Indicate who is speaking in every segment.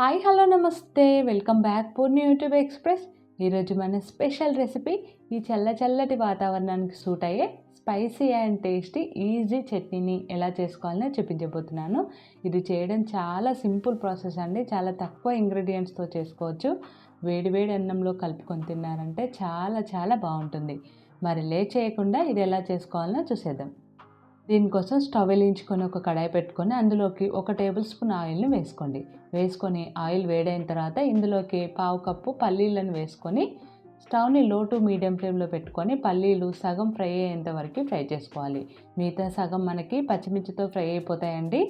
Speaker 1: Hi hello నమస్తే. Welcome back Purni YouTube express. ఈరోజు మన స్పెషల్ రెసిపీ ఈ చల్ల చల్లటి వాతావరణానికి సూట్ అయ్యే స్పైసీ అండ్ టేస్టీ ఈజీ చట్నీని ఎలా చేసుకోవాలని చూపించబోతున్నాను. ఇది చేయడం చాలా సింపుల్ ప్రాసెస్ అండి. చాలా తక్కువ ఇంగ్రీడియంట్స్తో చేసుకోవచ్చు. వేడి వేడి అన్నంలో కలుపుకొని తిన్నారంటే చాలా చాలా బాగుంటుంది. మరి లే చేయకుండా ఇది ఎలా చేసుకోవాలో చూసేద్దాం. దీనికోసం స్టవ్ వెలిగించుకొని ఒక కడాయి పెట్టుకొని అందులోకి ఒక టేబుల్ స్పూన్ ఆయిల్ని వేసుకోండి. వేసుకొని ఆయిల్ వేడైన తర్వాత ఇందులోకి పావు కప్పు పల్లీలను వేసుకొని స్టవ్ని లో టు మీడియం ఫ్లేమ్లో పెట్టుకొని పల్లీలు సగం ఫ్రై అయ్యేంత వరకు ఫ్రై చేసుకోవాలి. మిగతా సగం మనకి పచ్చిమిర్చితో ఫ్రై అయిపోతాయండి.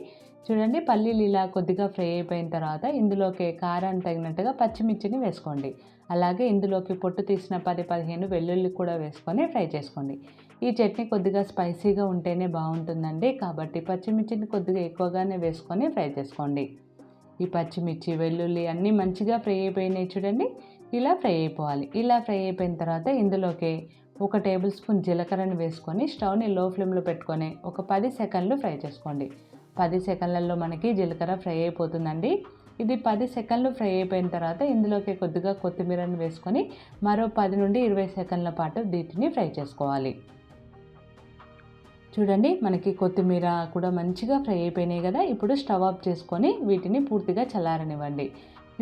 Speaker 1: చూడండి పల్లీలు ఇలా కొద్దిగా ఫ్రై అయిపోయిన తర్వాత ఇందులోకి కారాన్ని తగినట్టుగా పచ్చిమిర్చిని వేసుకోండి. అలాగే ఇందులోకి పొట్టు తీసిన పది పదిహేను వెల్లుల్లి కూడా వేసుకొని ఫ్రై చేసుకోండి. ఈ చట్నీ కొద్దిగా స్పైసీగా ఉంటేనే బాగుంటుందండి. కాబట్టి పచ్చిమిర్చిని కొద్దిగా ఎక్కువగానే వేసుకొని ఫ్రై చేసుకోండి. ఈ పచ్చిమిర్చి వెల్లుల్లి అన్నీ మంచిగా ఫ్రై అయిపోయినాయి చూడండి. ఇలా ఫ్రై అయిపోవాలి. ఇలా ఫ్రై అయిపోయిన తర్వాత ఇందులోకి ఒక టేబుల్ స్పూన్ జీలకర్రని వేసుకొని స్టవ్ని లో ఫ్లేమ్లో పెట్టుకొని ఒక పది సెకండ్లు ఫ్రై చేసుకోండి. పది సెకండ్లలో మనకి జీలకర్ర ఫ్రై అయిపోతుందండి. ఇది పది సెకండ్లు ఫ్రై అయిపోయిన తర్వాత ఇందులోకి కొద్దిగా కొత్తిమీరను వేసుకొని మరో పది నుండి ఇరవై సెకండ్ల పాటు వీటిని ఫ్రై చేసుకోవాలి. చూడండి మనకి కొత్తిమీర కూడా మంచిగా ఫ్రై అయిపోయినాయి కదా. ఇప్పుడు స్టవ్ ఆఫ్ చేసుకొని వీటిని పూర్తిగా చల్లారనివ్వండి.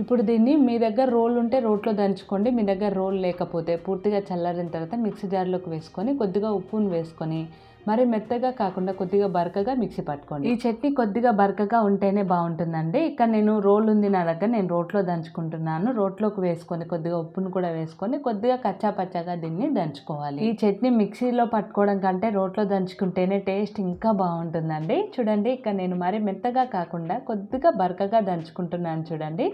Speaker 1: ఇప్పుడు దీన్ని మీ దగ్గర రోల్ ఉంటే రోట్లో దంచుకోండి. మీ దగ్గర రోల్ లేకపోతే పూర్తిగా చల్లారిన తర్వాత మిక్సీ జార్లోకి వేసుకొని కొద్దిగా ఉప్పును వేసుకొని మరి మెత్తగా కాకుండా కొద్దిగా బరకగా మిక్సీ పట్టుకోండి. ఈ చట్నీ కొద్దిగా బరకగా ఉంటేనే బాగుంటుందండి. ఇక్కడ నేను రోల్ ఉంది నా దగ్గర నేను రోట్లో దంచుకుంటున్నాను. రోట్లోకి వేసుకొని కొద్దిగా ఉప్పును కూడా వేసుకొని కొద్దిగా కచ్చా పచ్చగా దీన్ని దంచుకోవాలి. ఈ చట్నీ మిక్సీలో పట్టుకోవడం కంటే రోట్లో దంచుకుంటేనే టేస్ట్ ఇంకా బాగుంటుందండి. చూడండి ఇక్కడ నేను మరి మెత్తగా కాకుండా కొద్దిగా బరకగా దంచుకుంటున్నాను చూడండి.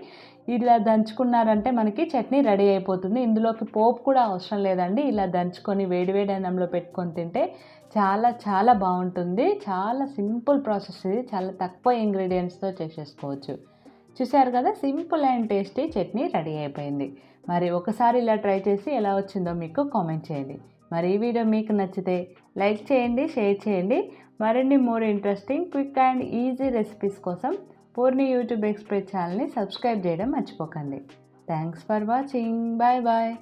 Speaker 1: ఇలా దంచుకున్నారంటే మనకి చట్నీ రెడీ అయిపోతుంది. ఇందులోకి పోపు కూడా అవసరం లేదండి. ఇలా దంచుకొని వేడివేడి అన్నంలో పెట్టుకొని తింటే చాలా చాలా బాగుంటుంది. చాలా సింపుల్ ప్రాసెస్ ఇది. చాలా తక్కువ ఇంగ్రీడియంట్స్తో చేసేసుకోవచ్చు. చూశారు కదా simple and tasty chutney ready అయిపోయింది. మరి ఒకసారి ఇలా ట్రై చేసి ఎలా వచ్చిందో మీకు కామెంట్ చేయండి. మరి ఈ వీడియో మీకు నచ్చితే లైక్ చేయండి షేర్ చేయండి. మరిన్ని more interesting quick and easy recipes కోసం పూర్ణి యూట్యూబ్ ఎక్స్ప్రెస్ ఛానల్ని సబ్స్క్రైబ్ చేయడం మర్చిపోకండి. Thanks for watching. Bye bye.